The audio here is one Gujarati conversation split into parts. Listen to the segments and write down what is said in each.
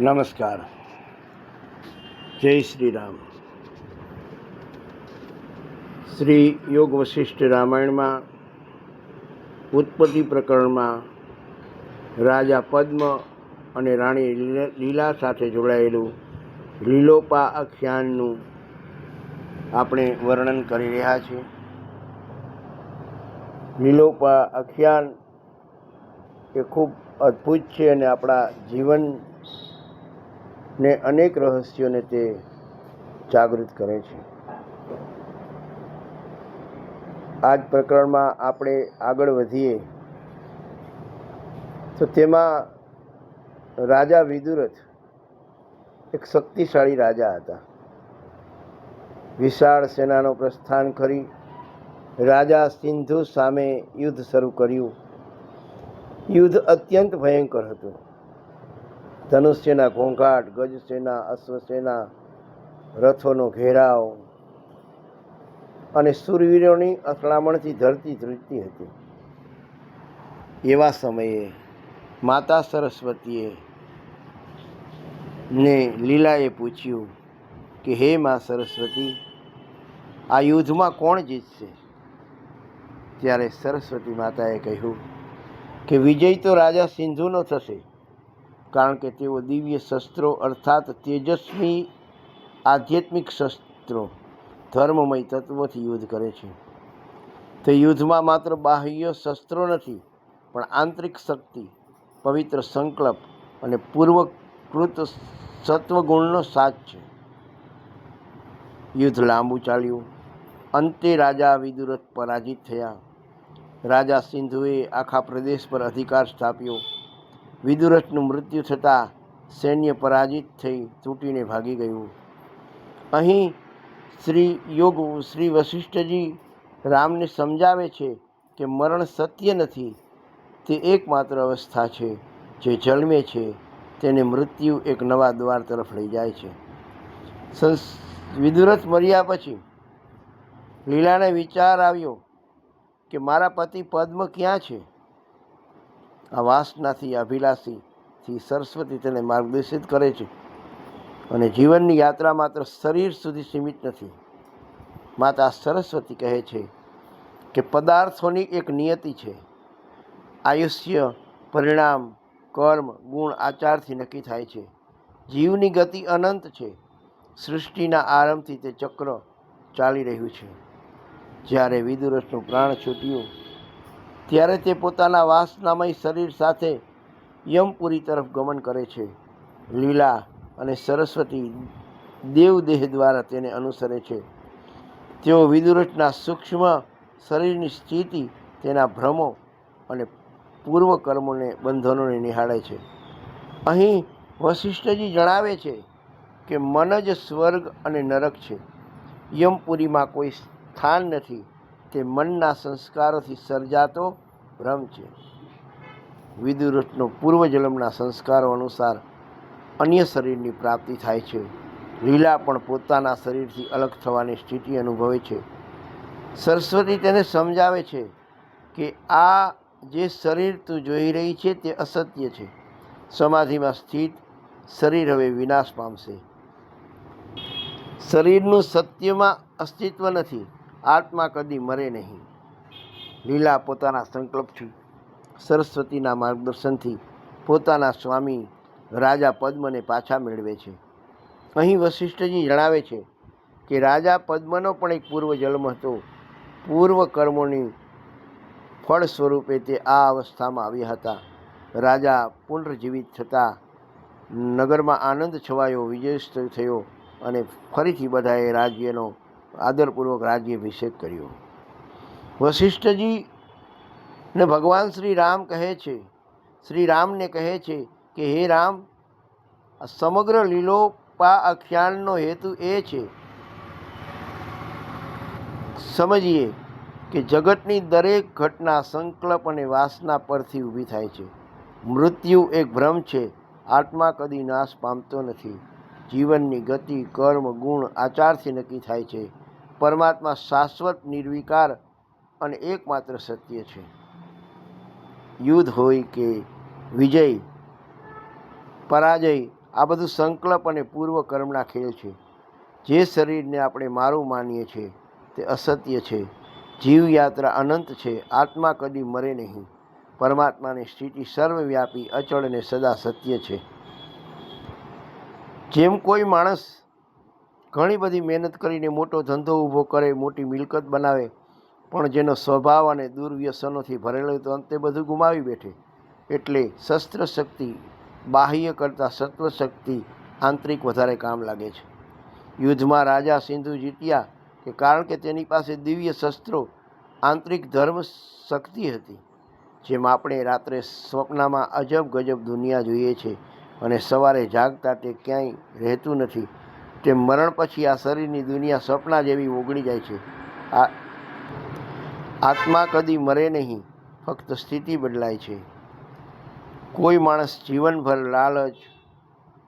નમસ્કાર. જય શ્રી રામ શ્રી યોગ વશિષ્ઠ રામાયણમાં, ઉત્પત્તિ પ્રકરણમાં રાજા પદ્મ અને રાણી લીલા- સાથે જોડાયેલું લીલોપા અખ્યાનનું આપણે વર્ણન કરી રહ્યા છીએ. લીલોપા અખ્યાન એ ખૂબ અદ્ભુત છે અને આપણા જીવનને અનેક રહસ્યોને તે જાગૃત કરે છે. આ જ પ્રકરણમાં આપણે આગળ વધીએ તો તેમાં રાજા વિદુરથ એક શક્તિશાળી રાજા હતા. વિશાળ સેનાનો પ્રસ્થાન કરી રાજા સિંધુ સામે યુદ્ધ શરૂ કર્યું. યુદ્ધ અત્યંત ભયંકર હતું. ધનુષ્યના ઘોંઘાટ, ગજસેના, અશ્વસેના, રથોનો ઘેરાવ અને સુરવીરોની અથડામણથી ધરતી ધ્રુજતી હતી. એવા સમયે માતા સરસ્વતીએ ને લીલાએ પૂછ્યું કે, હે મા સરસ્વતી, આ યુદ્ધમાં કોણ જીતશે? ત્યારે સરસ્વતી માતાએ કહ્યું કે, વિજય તો રાજા સિંધુનો થશે. કારણ કે તેઓ દિવ્ય શસ્ત્રો અર્થાત તેજસ્વી આધ્યાત્મિક શસ્ત્રો ધર્મમય તત્વોથી યુદ્ધ કરે છે. તે યુદ્ધમાં માત્ર બાહ્ય શસ્ત્રો નથી, પણ આંતરિક શક્તિ, પવિત્ર સંકલ્પ અને પૂર્વકૃત સત્વગુણનો સાથ છે. યુદ્ધ લાંબુ ચાલ્યું. અંતે રાજા વિદુરથ પરાજિત થયા. રાજા સિંધુએ આખા પ્રદેશ પર અધિકાર સ્થાપ્યો. વિદુરથનું મૃત્યુ થતાં સૈન્ય પરાજિત થઈ તૂટીને ભાગી ગયું. અહીં શ્રી યોગ શ્રી વશિષ્ઠજી રામને સમજાવે છે કે મરણ સત્ય નથી, તે એકમાત્ર અવસ્થા છે જે જન્મે છે, તેને મૃત્યુ એક નવા દ્વાર તરફ લઈ જાય છે. સંસ વિદુરથ મર્યા પછી લીલાને વિચાર આવ્યો કે મારા પતિ પદ્મ ક્યાં છે? આ વાસનાથી અભિલાષીથી સરસ્વતી તેને માર્ગદર્શિત કરે છે. અને જીવનની યાત્રા માત્ર શરીર સુધી સીમિત નથી. માતા સરસ્વતી કહે છે કે પદાર્થોની એક નિયતિ છે. આયુષ્ય, પરિણામ, કર્મ, ગુણ આચારથી નક્કી થાય છે. જીવની ગતિ અનંત છે. સૃષ્ટિના આરંભથી તે ચક્ર ચાલી રહ્યું છે. જ્યારે વિદુરસનું પ્રાણ છૂટ્યું ત્યારે તે પોતાના વાસનામય શરીર સાથે યમપુરી તરફ ગમન કરે છે. લીલા અને સરસ્વતી દેવદેહ દ્વારા તેને અનુસરે છે. તેઓ વિદુરટના સૂક્ષ્મ શરીરની સ્થિતિ, તેના ભ્રમો અને પૂર્વ કર્મોને બંધનોને નિહાળે છે. અહીં વશિષ્ઠજી જણાવે છે કે મન જ સ્વર્ગ અને નરક છે. યમપુરીમાં કોઈ સ્થાન નથી. તે મનના સંસ્કારોથી સર્જાતો ભ્રમ છે. વિદુરથનો પૂર્વજન્મના સંસ્કારો અનુસાર અન્ય શરીરની પ્રાપ્તિ થાય છે. લીલા પણ પોતાના શરીરથી અલગ થવાની સ્થિતિ અનુભવે છે. સરસ્વતી તેને સમજાવે છે કે આ જે શરીર તું જોઈ રહી છે તે અસત્ય છે. સમાધિમાં સ્થિત શરીર હવે વિનાશ પામશે. શરીરનું સત્યમાં અસ્તિત્વ નથી. આત્મા કદી મરે નહીં. લીલા પોતાના સંકલ્પથી, સરસ્વતીના માર્ગદર્શનથી પોતાના સ્વામી રાજા પદ્મને પાછા મેળવે છે. અહીં વશિષ્ઠજી જણાવે છે કે રાજા પદ્મનો પણ એક પૂર્વ જન્મ હતો. પૂર્વ કર્મોની ફળ સ્વરૂપે તે આ અવસ્થામાં આવ્યા હતા. રાજા પુનર્જીવિત થતાં નગરમાં આનંદ છવાયો વિજય થયો અને ફરીથી બધાએ રાજ્યનો આદરપૂર્વક રાજ્યાભિષેક કર્યો. વશિષ્ઠજી ને ભગવાન શ્રી રામ કહે છે, શ્રી રામને કહે છે કે, હે રામ સમગ્ર લીલોપા આખ્યાનનો હેતુ એ છે, સમજીએ કે જગતની દરેક ઘટના સંકલ્પ અને વાસના પરથી ઊભી થાય છે. મૃત્યુ એક ભ્રમ છે, આત્મા કદી નાશ પામતો નથી. જીવનની ગતિ, કર્મ, ગુણ આચારથી નક્કી થાય છે. પરમાત્મા શાશ્વત, નિર્વિકાર અને એકમાત્ર સત્ય છે. યુદ્ધ હોય કે વિજય, પરાજય, આ બધું સંકલ્પ અને પૂર્વ કર્મના ખેલ છે. જે શરીરને આપણે મારું માનીએ છીએ, તે અસત્ય છે. જીવયાત્રા અનંત છે, આત્મા કદી મરે નહીં. પરમાત્માની સ્થિતિ સર્વવ્યાપી, અચળ અને સદા સત્ય છે. જેમ કોઈ માણસ ઘણી બધી મહેનત કરીને મોટો ધંધો ઊભો કરે, મોટી મિલકત બનાવે, પણ જેનો સ્વભાવ અને દુર્વ્યસનોથી ભરેલો હોય તો અંતે બધું ગુમાવી બેઠે. એટલે શસ્ત્ર શક્તિ, બાહ્ય કરતાં સત્વ શક્તિ આંતરિક વધારે કામ લાગે છે. યુદ્ધમાં રાજા સિંધુ જીત્યા કે કારણ કે તેની પાસે દિવ્ય શસ્ત્રો, આંતરિક ધર્મ શક્તિ હતી, જેમ આપણે રાત્રે સ્વપ્નમાં અજબ ગજબ દુનિયા જોઈએ છે અને સવારે જાગતા તે ક્યાંય રહેતું નથી. તે મરણ પછી આ શરીરની દુનિયા સપના જેવી ઓગળી જાય છે. આ આત્મા કદી મરે નહીં, ફક્ત સ્થિતિ બદલાય છે. કોઈ માણસ જીવનભર લાલચ,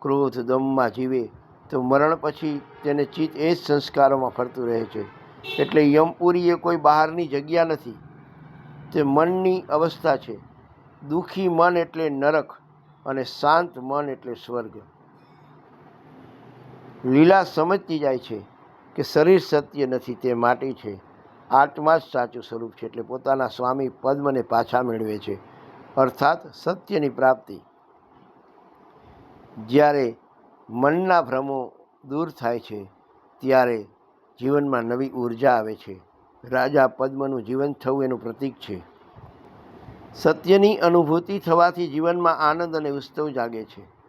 ક્રોધ, દમમાં જીવે તો મરણ પછી તેને ચિત્ત એ જ સંસ્કારોમાં ફરતું રહે છે. એટલે યમપુરી એ કોઈ બહારની જગ્યા નથી. તે મનની અવસ્થા છે. દુઃખી મન એટલે નરક અને શાંત મન એટલે સ્વર્ગ. લીલા સમજતી જાય છે કે શરીર સત્ય નથી, તે માટી છે. આત્મા જ સાચું સ્વરૂપ છે એટલે પોતાના સ્વામી પદ્મને પાછા મેળવે છે. અર્થાત સત્યની પ્રાપ્તિ. જ્યારે મનના ભ્રમો દૂર થાય છે, ત્યારે જીવનમાં નવી ઊર્જા આવે છે. રાજા પદ્મનું જીવન થવું એનું પ્રતીક છે. સત્યની અનુભૂતિ થવાથી જીવનમાં આનંદ અને ઉત્સવ જાગે છે.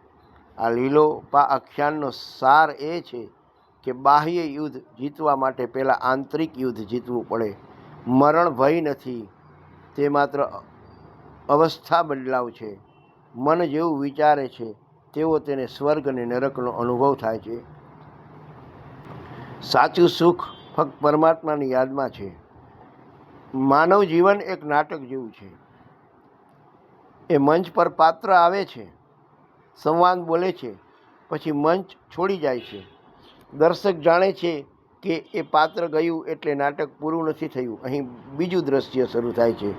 આ લીલો પા આખ્યાનનો સાર એ છે કે બાહ્ય યુદ્ધ જીતવા માટે પહેલાં આંતરિક યુદ્ધ જીતવું પડે. મરણ ભય નથી, તે માત્ર અવસ્થા બદલાવ છે. મન જેવું વિચારે છે તેવો તેને સ્વર્ગ અને નરકનો અનુભવ થાય છે. સાચું સુખ ફક્ત પરમાત્માની યાદમાં છે. માનવ જીવન એક નાટક જેવું છે. એ મંચ પર પાત્ર આવે છે. સંવાદ બોલે છે, પછી મંચ છોડી જાય છે. દર્શક જાણે છે કે એ પાત્ર ગયું એટલે નાટક પૂરું નથી થયું. અહીં બીજું દ્રશ્ય શરૂ થાય છે.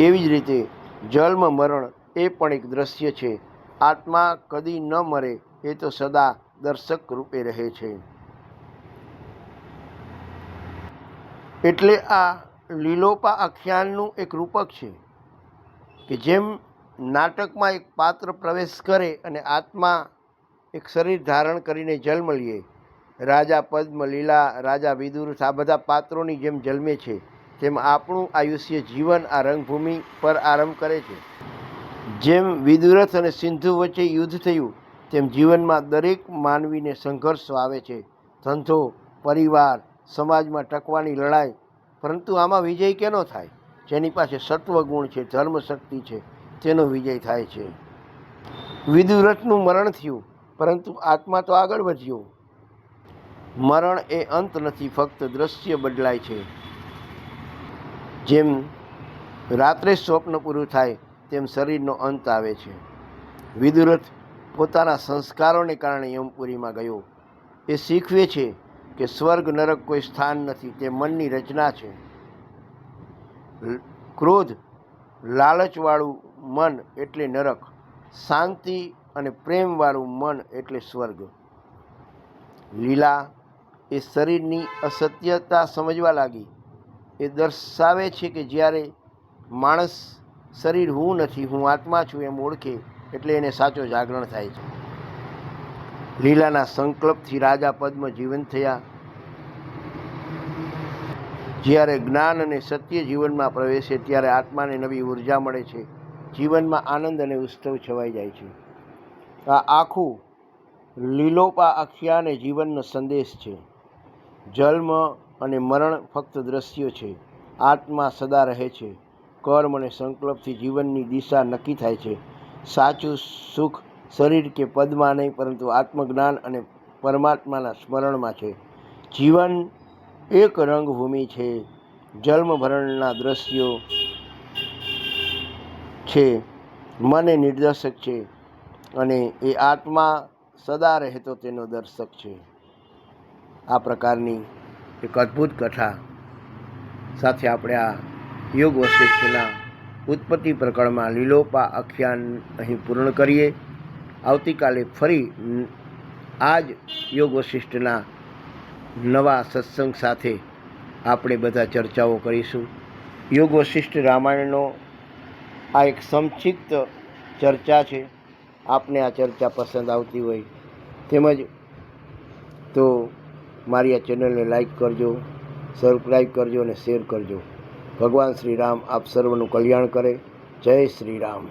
એવી જ રીતે જન્મ મરણ એ પણ એક દ્રશ્ય છે. આત્મા કદી ન મરે, એ તો સદા દર્શક રૂપે રહે છે. એટલે આ લીલોપા આખ્યાનનું એક રૂપક છે કે જેમ નાટકમાં એક પાત્ર પ્રવેશ કરે અને આત્મા એક શરીર ધારણ કરીને જન્મ લે. રાજા પદ્મ, લીલા, રાજા વિદુરથ આ બધા પાત્રોની જેમ જન્મે છે. તેમ આપણું આયુષ્ય જીવન આ રંગભૂમિ પર આરંભ કરે છે. જેમ વિદુરથ અને સિંધુ વચ્ચે યુદ્ધ થયું, તેમ જીવનમાં દરેક માનવીને સંઘર્ષ આવે છે. ધંધો, પરિવાર, સમાજમાં ટકવાની લડાઈ, પરંતુ આમાં વિજય કેનો થાય? જેની પાસે સત્વગુણ છે ધર્મ શક્તિ છે. તેનો વિજય થાય છે. વિદુરથનું મરણ થયું, પરંતુ આત્મા તો આગળ વધ્યો. મરણ એ અંત નથી, ફક્ત દ્રશ્ય બદલાય છે. જેમ રાત્રે સ્વપ્ન પૂરું થાય, તેમ શરીરનો અંત આવે છે. વિદુરથ પોતાના સંસ્કારોને કારણે યમપુરીમાં ગયો. એ શીખવે છે કે સ્વર્ગ, નરક કોઈ સ્થાન નથી, તે મનની રચના છે. ક્રોધ લાલચવાળું મન એટલે નરક, શાંતિ અને પ્રેમવાળું મન એટલે સ્વર્ગ. લીલા એ શરીરની અસત્યતા સમજવા લાગી. એ દર્શાવે છે કે જ્યારે માણસ શરીર હું નથી, હું આત્મા છું એમ ઓળખે, એટલે એને સાચો જાગરણ થાય છે. લીલાના સંકલ્પથી રાજા પદ્મ જીવન થયા. જ્યારે જ્ઞાન અને સત્ય જીવનમાં પ્રવેશે, ત્યારે આત્માને નવી ઊર્જા મળે છે. જીવનમાં આનંદ અને ઉત્સવ છવાઈ જાય છે. આ આખું લીલોપા આખ્યાન એ જીવનનો સંદેશ છે. જન્મ અને મરણ ફક્ત દ્રશ્યો છે. આત્મા સદા રહે છે. કર્મ અને સંકલ્પથી જીવનની દિશા નક્કી થાય છે. સાચું સુખ શરીર કે પદમાં નહીં, પરંતુ આત્મજ્ઞાન અને પરમાત્માના સ્મરણમાં છે. જીવન એક રંગભૂમિ છે. જન્મ ભરણના દ્રશ્યો છે, મને નિર્દેશક છે અને એ આત્મા સદા રહેતો તેનો દર્શક છે. આ પ્રકારની એક અદ્ભુત કથા સાથે આપણે આ યોગ વશિષ્ઠના ઉત્પત્તિ પ્રકરણમાં લીલોપા આખ્યાન અહીં પૂર્ણ કરીએ. આવતીકાલે ફરી આ જ યોગ વશિષ્ઠના નવા સત્સંગ સાથે આપણે બધા ચર્ચાઓ કરીશું. યોગ વશિષ્ઠ રામાયણનો આ એક સંક્ષિપ્ત ચર્ચા છે. આપને આ ચર્ચા પસંદ આવતી હોય તેમજ તો મારી આ ચેનલને લાઈક કરજો સબસ્ક્રાઈબ કરજો અને શેર કરજો. ભગવાન શ્રી રામ આપ સર્વનું કલ્યાણ કરે. જય શ્રી રામ.